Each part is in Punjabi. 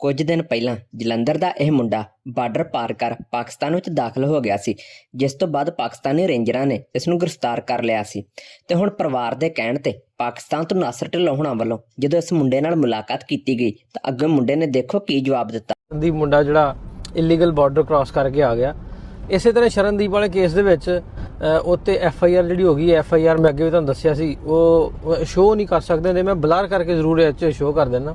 ਕੁਝ ਦਿਨ ਪਹਿਲਾਂ ਜਲੰਧਰ ਦਾ ਇਹ ਮੁੰਡਾ ਬਾਰਡਰ ਪਾਰ ਕਰ ਪਾਕਿਸਤਾਨ ਵਿੱਚ ਦਾਖਲ ਹੋ ਗਿਆ ਸੀ ਜਿਸ ਤੋਂ ਬਾਅਦ ਪਾਕਿਸਤਾਨੀ ਰੇਂਜਰਾਂ ਨੇ ਇਸ ਨੂੰ ਗ੍ਰਿਫਤਾਰ ਕਰ ਲਿਆ ਸੀ ਤੇ ਹੁਣ ਪਰਿਵਾਰ ਦੇ ਕਹਿਣ ਤੇ ਪਾਕਿਸਤਾਨ ਤੋਂ ਨਾਸਰ ਢਿੱਲੋਂ ਵੱਲੋਂ ਜਦੋਂ ਇਸ ਮੁੰਡੇ ਨਾਲ ਮੁਲਾਕਾਤ ਕੀਤੀ ਗਈ ਤਾਂ ਅੱਗੇ ਮੁੰਡੇ ਨੇ ਦੇਖੋ ਕੀ ਜਵਾਬ ਦਿੱਤਾ। ਦੀ ਮੁੰਡਾ ਜਿਹੜਾ ਇਲੀਗਲ ਬਾਰਡਰ ਕ੍ਰਾਸ ਕਰਕੇ ਆ ਗਿਆ। ਇਸੇ ਤਰ੍ਹਾਂ ਸ਼ਰਨਦੀਪ ਵਾਲੇ ਕੇਸ ਦੇ ਵਿੱਚ ਅ, ਉੱਤੇ ਐਫ ਆਈ ਆਰ ਜਿਹੜੀ ਹੋ ਗਈ ਐਫ ਆਈ ਆਰ ਮੈਂ ਅੱਗੇ ਵੀ ਤੁਹਾਨੂੰ ਦੱਸਿਆ ਸੀ ਉਹ ਸ਼ੋਅ ਨਹੀਂ ਕਰ ਸਕਦੇ ਨੇ ਮੈਂ ਬਲਰ ਕਰਕੇ ਜ਼ਰੂਰ ਇਹ 'ਚ ਸ਼ੋਅ ਕਰ ਦੇਣਾ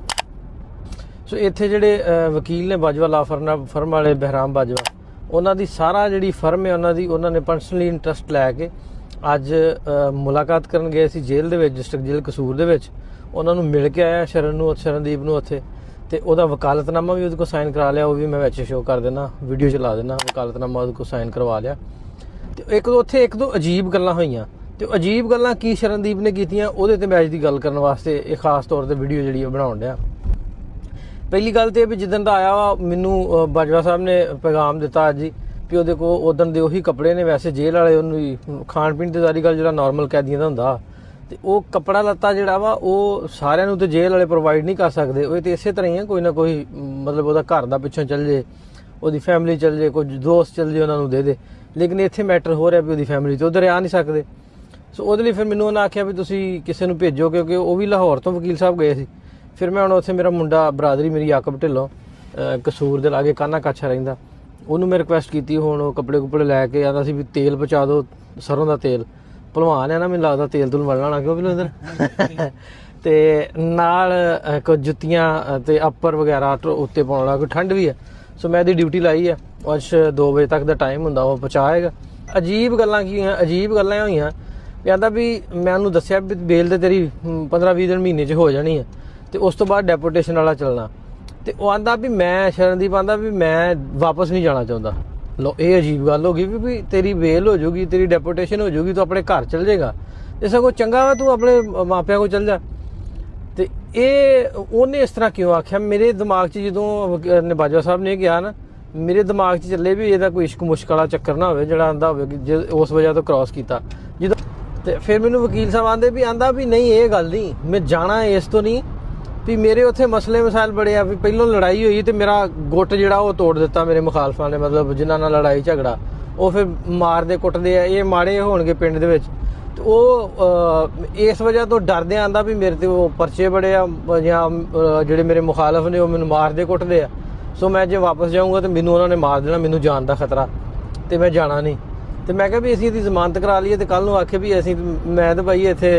ਸੋ ਇੱਥੇ ਜਿਹੜੇ ਵਕੀਲ ਨੇ ਬਾਜਵਾ ਲਾ ਫਰਮ ਵਾਲੇ ਬਹਿਰਾਮ ਬਾਜਵਾ, ਉਹਨਾਂ ਦੀ ਸਾਰਾ ਜਿਹੜੀ ਫਰਮ ਹੈ, ਉਹਨਾਂ ਦੀ, ਉਹਨਾਂ ਨੇ ਪਰਸਨਲੀ ਇੰਟਰਸਟ ਲੈ ਕੇ ਅੱਜ ਮੁਲਾਕਾਤ ਕਰਨ ਗਏ ਸੀ ਜੇਲ੍ਹ ਦੇ ਵਿੱਚ ਡਿਸਟ੍ਰਿਕਟ ਜੇਲ੍ਹ ਕਸੂਰ ਦੇ ਵਿੱਚ। ਉਹਨਾਂ ਨੂੰ ਮਿਲ ਕੇ ਆਇਆ ਸ਼ਰਨ ਨੂੰ, ਸ਼ਰਨਦੀਪ ਨੂੰ ਉੱਥੇ। ਤੇ ਉਹਦਾ ਵਕਾਲਤਨਾਮਾ ਵੀ ਉਹਦੇ ਕੋਲ ਸਾਈਨ ਕਰਾ ਲਿਆ, ਉਹ ਵੀ ਮੈਂ ਵਿੱਚ ਸ਼ੋਅ ਕਰ ਦੇਣਾ ਵੀਡੀਓ ਚਲਾ ਦੇਣਾ ਵਕਾਲਤਨਾਮਾ ਉਹਦੇ ਕੋਲ ਸਾਈਨ ਕਰਵਾ ਲਿਆ। ਤੇ ਇੱਕ ਦੋ, ਉੱਥੇ ਇੱਕ ਦੋ ਅਜੀਬ ਗੱਲਾਂ ਹੋਈਆਂ। ਤੇ ਉਹ ਅਜੀਬ ਗੱਲਾਂ ਕੀ ਸ਼ਰਨਦੀਪ ਨੇ ਕੀਤੀਆਂ, ਉਹਦੇ ਤੇ ਮੈਂ ਅੱਜ ਦੀ ਗੱਲ ਕਰਨ ਵਾਸਤੇ ਇਹ ਖਾਸ ਤੌਰ ਤੇ ਵੀਡੀਓ ਜਿਹੜੀ ਉਹ ਬਣਾਉਣ ਡਿਆ। ਪਹਿਲੀ ਗੱਲ ਤੇ ਇਹ ਵੀ ਜਿੱਦਣ ਦਾ ਆਇਆ ਵਾ, ਮੈਨੂੰ ਬਾਜਵਾ ਸਾਹਿਬ ਨੇ ਪੈਗਾਮ ਦਿੱਤਾ ਅੱਜ ਹੀ ਵੀ ਉਹਦੇ ਕੋ ਉਦੋਂ ਦੇ ਉਹੀ ਕੱਪੜੇ ਨੇ, ਵੈਸੇ ਜੇਲ੍ਹ ਵਾਲੇ ਉਹਨੂੰ ਹੀ ਖਾਣ ਪੀਣ ਤੇ ਸਾਰੀ ਗੱਲ ਜਿਹੜਾ ਨਾਰਮਲ ਕੈਦੀਆਂ ਦਾ ਹੁੰਦਾ। ਤੇ ਉਹ ਕੱਪੜਾ ਲੱਤਾ ਜਿਹੜਾ ਵਾ, ਉਹ ਸਾਰਿਆਂ ਨੂੰ ਤੇ ਜੇਲ੍ਹ ਵਾਲੇ ਪ੍ਰੋਵਾਈਡ ਨਹੀਂ ਕਰ ਸਕਦੇ। ਉਹ ਤੇ ਇਸੇ ਤਰ੍ਹਾਂ ਹੀ ਆ, ਕੋਈ ਨਾ ਕੋਈ ਮਤਲਬ ਉਹਦਾ ਘਰ ਦਾ ਪਿੱਛੋਂ ਚੱਲ ਜੇ, ਉਹਦੀ ਫੈਮਿਲੀ ਚੱਲ ਜੇ ਕੋਈ ਦੋਸਤ ਚੱਲ ਜੇ ਉਹਨਾਂ ਨੂੰ ਦੇ ਦੇ। ਲੇਕਿਨ ਇੱਥੇ ਮੈਟਰ ਹੋ ਰਿਹਾ ਵੀ ਉਹਦੀ ਫੈਮਿਲੀ ਤੇ ਉਧਰ ਆ ਨਹੀਂ ਸਕਦੇ। ਸੋ ਉਹਦੇ ਲਈ ਫਿਰ ਮੈਨੂੰ ਉਹਨਾਂ ਆਖਿਆ ਵੀ ਤੁਸੀਂ ਕਿਸੇ ਨੂੰ ਭੇਜੋ, ਕਿਉਂਕਿ ਉਹ ਵੀ ਲਾਹੌਰ ਤੋਂ ਵਕੀਲ ਸਾਹਿਬ ਗਏ ਸੀ। ਫਿਰ ਮੈਂ ਹੁਣ ਉੱਥੇ ਮੇਰਾ ਮੁੰਡਾ ਬਰਾਦਰੀ ਮੇਰੀ ਯਾਕਬ ਢਿੱਲੋਂ ਕਸੂਰ ਦੇ ਲਾਗੇ ਕਾਨਾ ਕਾਛਾ ਰਹਿੰਦਾ। ਉਹਨੂੰ ਮੈਂ ਰਿਕੁਐਸਟ ਕੀਤੀ ਹੁਣ ਉਹ ਕੱਪੜੇ ਕੁਪੜੇ ਲੈ ਕੇ ਆਂਦਾ ਸੀ ਵੀ ਤੇਲ ਪਹੁੰਚਾ ਦਿਓ ਸਰੋਂ ਦਾ ਤੇਲ। ਭਲਵਾਨ ਹੈ ਨਾ ਮੈਨੂੰ ਲੱਗਦਾ ਤੇਲ ਤੁਲ ਮਲਣਾ ਨਾ ਕਿਉਂ ਵੀ ਤੇ ਨਾਲ ਕੁਝ ਜੁੱਤੀਆਂ ਤੇ ਅੱਪਰ ਵਗੈਰਾ ਉੱਤੇ ਪਾਉਣ ਕੋਈ ਠੰਡ ਵੀ ਹੈ। ਸੋ ਮੈਂ ਇਹਦੀ ਡਿਊਟੀ ਲਾਈ ਹੈ ਅੱਜ 2 ਵਜੇ ਤੱਕ ਦਾ ਟਾਈਮ ਹੁੰਦਾ ਉਹ ਪਹੁੰਚਾਏਗਾ। ਅਜੀਬ ਗੱਲਾਂ ਕੀ ਹੋਈਆਂ ਅਜੀਬ ਗੱਲਾਂ ਹੋਈਆਂ। ਆਂਦਾ ਵੀ ਮੈਂ ਉਹਨੂੰ ਦੱਸਿਆ ਵੀ ਬੇਲ ਤੇ ਤੇਰੀ 15-20 ਦਿਨ ਮਹੀਨੇ 'ਚ ਹੋ ਜਾਣੀ ਹੈ ਤੇ ਉਸ ਤੋਂ ਬਾਅਦ ਡੈਪੂਟੇਸ਼ਨ ਵਾਲਾ ਚੱਲਣਾ। ਤੇ ਉਹ ਆਂਦਾ ਵੀ ਮੈਂ ਸ਼ਰਨਦੀਪ ਆਂਦਾ ਵੀ ਮੈਂ ਵਾਪਸ ਨਹੀਂ ਜਾਣਾ ਚਾਹੁੰਦਾ। ਲੋ, ਇਹ ਅਜੀਬ ਗੱਲ ਹੋ ਗਈ ਵੀ ਵੀ ਤੇਰੀ ਵੇਲ ਹੋ ਜਾਊਗੀ ਤੇਰੀ ਡੈਪੂਟੇਸ਼ਨ ਹੋ ਜਾਊਗੀ ਤੂੰ ਆਪਣੇ ਘਰ ਚਲ ਜਾਏਗਾ। ਇਹ ਸਗੋਂ ਚੰਗਾ ਵਾ, ਤੂੰ ਆਪਣੇ ਮਾਪਿਆਂ ਕੋਲ ਚਲ ਜਾ। ਤੇ ਇਹ, ਉਹਨੇ ਇਸ ਤਰ੍ਹਾਂ ਕਿਉਂ ਆਖਿਆ? ਮੇਰੇ ਦਿਮਾਗ 'ਚ ਜਦੋਂ ਵਕ- ਨੇ ਬਾਜਵਾ ਸਾਹਿਬ ਨੇ ਕਿਹਾ ਨਾ, ਮੇਰੇ ਦਿਮਾਗ 'ਚ ਚੱਲੇ ਵੀ ਇਹਦਾ ਕੋਈ ਇਸ਼ਕ ਮੁਸ਼ਕ ਵਾਲਾ ਚੱਕਰ ਨਾ ਹੋਵੇ, ਜਿਹੜਾ ਆਂਦਾ ਹੋਵੇ ਕਿ ਜੇ ਉਸ ਵਜ੍ਹਾ ਤੋਂ ਕ੍ਰਾਸ ਕੀਤਾ। ਜਦੋਂ ਤੇ ਫਿਰ ਮੈਨੂੰ ਵਕੀਲ ਸਾਹਿਬ ਆਂਦੇ ਵੀ ਆਂਦਾ ਵੀ ਨਹੀਂ, ਇਹ ਗੱਲ ਨਹੀਂ। ਮੈਂ ਜਾਣਾ ਇਸ ਤੋਂ ਨਹੀਂ। ਵੀ ਮੇਰੇ ਉੱਥੇ ਮਸਲੇ ਮਸਾਇਲ ਬੜੇ ਆ, ਵੀ ਪਹਿਲੋਂ ਲੜਾਈ ਹੋਈ ਤੇ ਮੇਰਾ ਗੁੱਟ ਜਿਹੜਾ ਉਹ ਤੋੜ ਦਿੱਤਾ ਮੇਰੇ ਮੁਖਾਲਫਾਂ ਨੇ, ਮਤਲਬ ਜਿਨ੍ਹਾਂ ਨਾਲ ਲੜਾਈ ਝਗੜਾ। ਉਹ ਫਿਰ ਮਾਰਦੇ ਕੁੱਟਦੇ ਆ, ਇਹ ਮਾੜੇ ਹੋਣਗੇ ਪਿੰਡ ਦੇ ਵਿੱਚ। ਤੇ ਉਹ ਇਸ ਵਜ੍ਹਾ ਤੋਂ ਡਰਦੇ ਆਂਦਾ ਵੀ ਮੇਰੇ ਤੇ ਉਹ ਪਰਚੇ ਬੜੇ ਆ, ਜਾਂ ਜਿਹੜੇ ਮੇਰੇ ਮੁਖਾਲਫ ਨੇ ਉਹ ਮੈਨੂੰ ਮਾਰਦੇ ਕੁੱਟਦੇ ਆ। ਸੋ ਮੈਂ ਜੇ ਵਾਪਸ ਜਾਊਂਗਾ ਤੇ ਮੈਨੂੰ ਉਹਨਾਂ ਨੇ ਮਾਰ ਦੇਣਾ, ਮੈਨੂੰ ਜਾਨ ਦਾ ਖਤਰਾ, ਤੇ ਮੈਂ ਜਾਣਾ ਨਹੀਂ। ਤੇ ਮੈਂ ਕਿਹਾ ਵੀ ਅਸੀਂ ਇਹਦੀ ਜ਼ਮਾਨਤ ਕਰਾ ਲਈਏ ਤੇ ਕੱਲ ਨੂੰ ਆਖੇ ਵੀ ਅਸੀਂ ਮੈਂ ਤਾਂ ਭਾਈ ਇੱਥੇ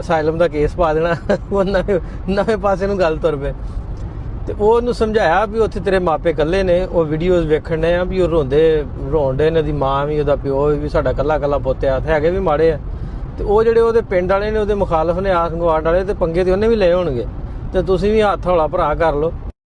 ਅਸਾਈਲਮ ਦਾ ਕੇਸ ਪਾ ਦੇਣਾ। ਉਹ ਨਵੇਂ ਨਵੇਂ ਪਾਸੇ ਨੂੰ ਗੱਲ ਤੁਰ ਪਏ। ਤੇ ਉਹ ਉਹਨੂੰ ਸਮਝਾਇਆ ਵੀ ਉੱਥੇ ਤੇਰੇ ਮਾਪੇ ਇਕੱਲੇ ਨੇ, ਉਹ ਵੀਡੀਓਜ਼ ਵੇਖਣ ਨੇ ਆ ਵੀ ਉਹ ਰੋਂਦੇ ਰੋਂਦੇ ਨੇ ਦੀ ਮਾਂ ਵੀ, ਉਹਦਾ ਪਿਓ ਵੀ ਸਾਡਾ ਕੱਲਾ ਕੱਲਾ ਆ ਤੇ ਹੈਗੇ ਵੀ ਮਾੜੇ ਆ। ਤੇ ਉਹ ਜਿਹੜੇ ਉਹਦੇ ਪਿੰਡ ਵਾਲੇ ਨੇ, ਉਹਦੇ ਮੁਖਾਲਫ ਨੇ ਆਸ ਗਵਾੜ ਵਾਲੇ ਤੇ ਪੰਗੇ ਤੇ ਉਹਨੇ ਵੀ ਲਏ ਹੋਣਗੇ। ਤੇ ਤੁਸੀਂ ਵੀ ਹੱਥ ਹੌਲਾ ਭਰਾ ਕਰ ਲਓ।